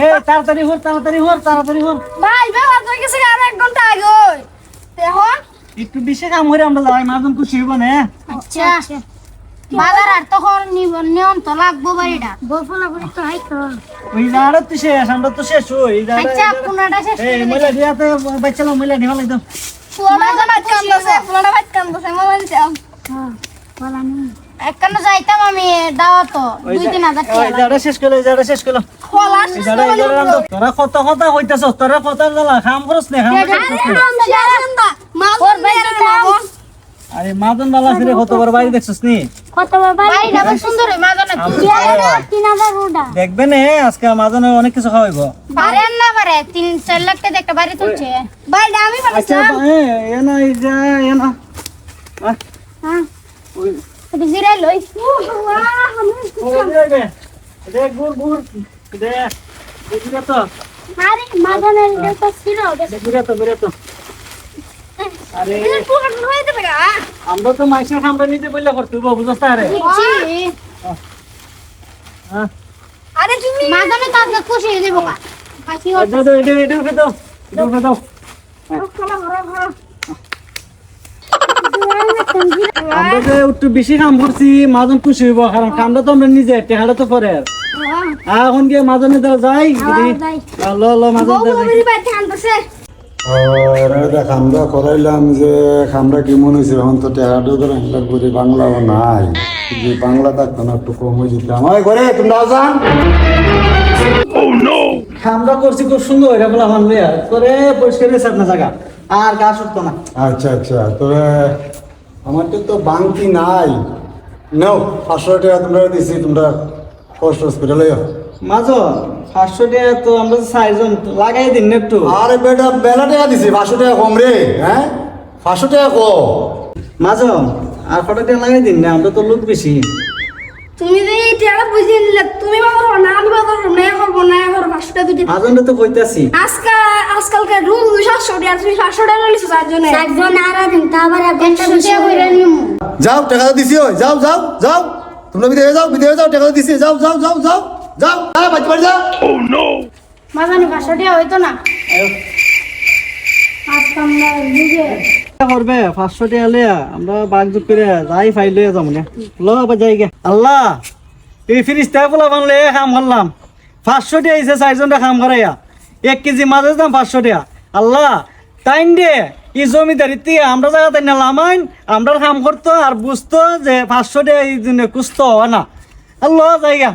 এ তাড়াতাড়ি হর তাড়াতাড়ি হর তাড়াতাড়ি হর। ভাই ব্যবহার হয়ে গেছে আর এক ঘণ্টা আগে ওই। এখন একটু বেশি কাম করে আমরা যাই মাজন খুশি হইব না। আচ্ছা বাজার আর তখন নিয়ম তো লাগবো বাড়িটা বফলা করে তো হাইতো ওই জায়গাটা তো শেষ আমরা তো শেষ ওই আচ্ছা কোনটা শেষ এই মহিলা দিয়াতে বাচ্চালো মহিলা নিয়ে হলাই তো পুরোটা ভাত কান্দছে পুরোটা ভাত কান্দছে মনে হচ্ছে একখানে যাইতাম আমি দাওয়াত ওই দুই তিন হাজার ওই জায়গাটা শেষ করল এই শেষ করল। খোলা এই জায়গাটা এই জায়গাটা রান্ধো। তোরা কত কথা হইতাছ তোরা কথা জ্বালা খাম করস না খাম করস আরে মাজন বালা ফিরে কত বড় বাড়ি দেখছস নি? সুন্দর হয়, মাঝখানে তো। দেখবে না আজকে মাজনে অনেক কিছু খাওয়াইব। পারেন না পারে তিন চার লাখ টাকা একটা বাড়ি তুলছে। বাড়িটা আমি আচ্ছা এ এ না এই যে এ না। হ্যাঁ। জিরাই লই। ওই যে, ওই যে, দে গুড় গুড় দে দে গুড়া তো আরে মাঝখানের এটা ছিল গুড়া তো গুড়া তো আরে। হয়ে আমরা তো মাইসের খামটা নিতে বললে করতে বুঝছ আরে? হ্যাঁ। আরে তুমি মাঝখানে তো আপনি খুশি হয়ে বাকি আর দাও দাও এটা এটা দাও এটা দাও আমরা যে একটু বেশি কাম করছি মাজন খুশি হইব কারণ কামটা তো আমরা নিজে টেহাটা তো করে এখন গিয়ে মাজনে যাই ল ল মাজন দেওয়া খামরা করাইলাম যে খামরা কি মনে হয়েছে? এখন তো টেকাটো ধরে হিসাব করে বাংলাও নাই। যে বাংলা থাকতো না একটু কম হয়ে যেতাম। ওই ঘরে তোমরা যান খামটা করছি খুব সুন্দর এটা বলে আমার লইয়া করে পরিষ্কার হয়েছে আপনার জায়গা। আর গা শুকতো না। আচ্ছা আচ্ছা। তবে আমার তো তো বাংতি নাই। নাও পাঁচশো টাকা তোমরা দিছি তোমরা কষ্ট হসপিটালে মাজন পাঁচশো টাকা তো আমরা চারজন লাগাই দিন না একটু। আরে বেটা বেলা টাকা দিছি পাঁচশো টাকা কম রে হ্যাঁ? পাঁচশো টাকা কম মাজন আর কটা টাকা লাগাই দিন না আমরা তো লোক বেশি। তুমি যে এই বুঝিয়ে নিলে তুমি বাবা না আমি বাবা না করব না করব পাঁচশো দুটি। মাজনটা তো কইতাছি। আজকাল আজকালকার রুল টাকা চারজনে চারজন আর দিন নিমু। যাও টাকা দিছি ওই যাও যাও যাও। তোমরা বিদেশে যাও বিদেশে যাও টাকা দিছি যাও যাও যাও যাও যাও। যাও মাঝানি পাঁচশো টাকা হইতো না? আমরা বুঝে টাকা করবে? পাঁচশো টাকা লিয়া আমরা বাঘ করে যাই ফাই যাব না। যাই গে। আল্লাহ এই ফিরিস্তা পোলা বানলে কাম করলাম। পাঁচশো টাকা আইসে চারজনটা কাম করাইয়া। এক কেজি মাছের দাম পাঁচশো টাকা। আল্লাহ তাইন দে এই জমিদারির থেকে আমরা জায়গা তাই না, লামাইন, আমরা কাম করতো আর বুঝতো যে পাঁচশো টাকা এই কুস্ত হয় না। আল্লাহ জায়গা.